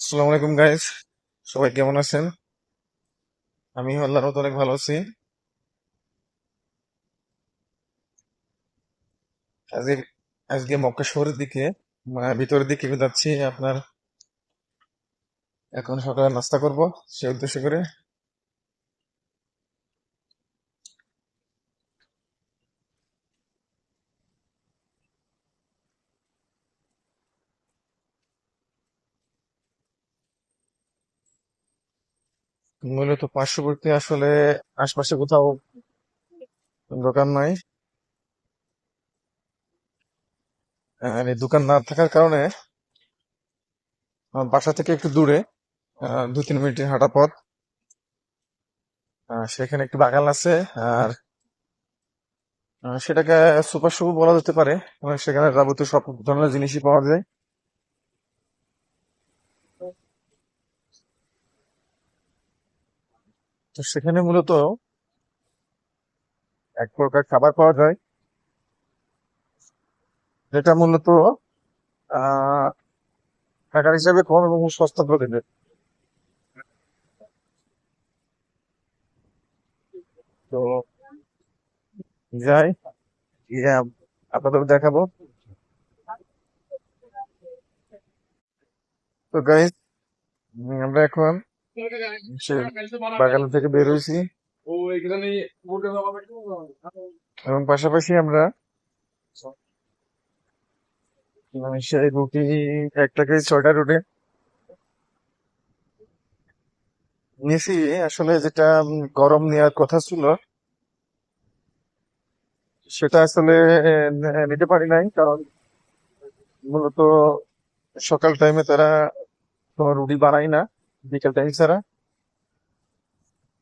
আসসালামু আলাইকুম গাইস সবাই কেমন আছেন? আমি আল্লাহর মতো অনেক ভালো আছি। আজকে আজকে মক্কা শহরের দিকে মানে ভিতরের দিকে যাচ্ছি, আপনার। এখন সকালে নাস্তা করব, সে উদ্দেশ্য করে। মূলত পার্শ্ববর্তী আসলে আশপাশে কোথাও দোকান নাই। দোকান না থাকার কারণে বাসা থেকে একটু দূরে দু তিন মিনিটের হাঁটা পথ। সেখানে একটু বাগান আছে আর সেটাকে সুপার শপ বলা যেতে পারে। সেখানে যাবতীয় সব ধরনের জিনিসই পাওয়া যায়। তো সেখানে মূলত এক প্রকার খাবার পাওয়া যায়। যেটা মূলত টাকার হিসাবে কম এবং সস্তা প্রকৃতির তো যাই আপনাদের দেখাবো। তো গাইজ আমরা এখন বাগান থেকে বের হয়েছি। এবং পাশাপাশি আমরা সেই রুটি একটা কেজি ছয়টা রুটি নিয়েছি আসলে যেটা গরম নেওয়ার কথা ছিল সেটা আসলে নিতে পারি নাই কারণ মূলত সকাল টাইমে তারা কোনো রুটি বানায় না। বিকেল টাইম ছাড়া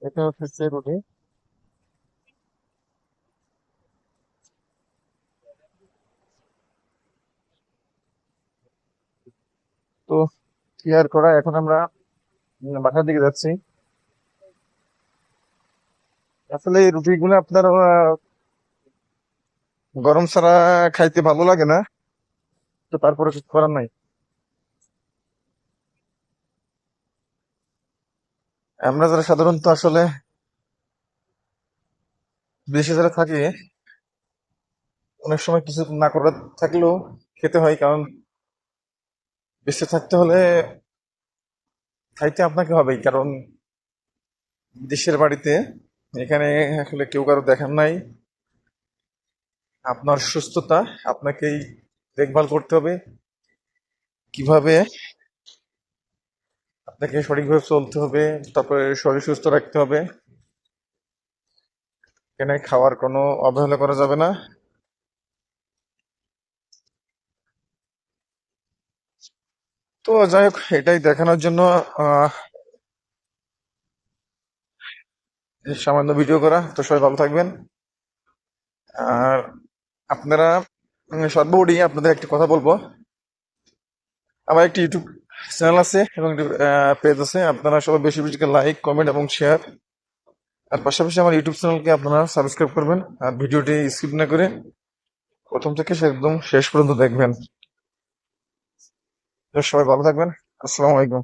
এটা হচ্ছে রুটি। তো কি আর করা, এখন আমরা বাসার দিকে যাচ্ছি। আসলে এই রুটিগুলো আপনার গরম ছাড়া খাইতে ভালো লাগে না। তো তারপরে কিছু করার নাই। আমরা যারা সাধারণত আসলে বিদেশে যারা থাকি, অনেক সময় কিছু না করে থাকলেও খেতে হয়, কারণ বেঁচে থাকতে হলে খাইতে আপনাকে হবেই, কারণ দেশের বাড়িতে এখানে আসলে কেউ কারও দেখার নাই। আপনার সুস্থতা, আপনাকেই দেখভাল করতে হবে। কীভাবে আপনাকে সঠিকভাবে চলতে হবে, তারপরে শরীর সুস্থ রাখতে হবে। এখানে খাওয়ার কোনো অবহেলা করা যাবে না। তো যাই হোক, এটাই দেখানোর জন্য সামান্য ভিডিও করা। তো সবাই ভালো থাকবেন। আর আপনারা সর্বোপরি আপনাদের একটি কথা বলব। আমার একটি ইউটিউব চ্যানেল আছে এবং পেজ আছে। আপনারা সবাই বেশি বেশি লাইক কমেন্ট এবং শেয়ার আর পাশাপাশি আমার ইউটিউব চ্যানেলকে আপনারা সাবস্ক্রাইব করবেন। আর ভিডিওটি স্কিপ না করে প্রথম থেকে একদম শেষ পর্যন্ত দেখবেন। সবাই ভালো থাকবেন। আসসালামু আলাইকুম।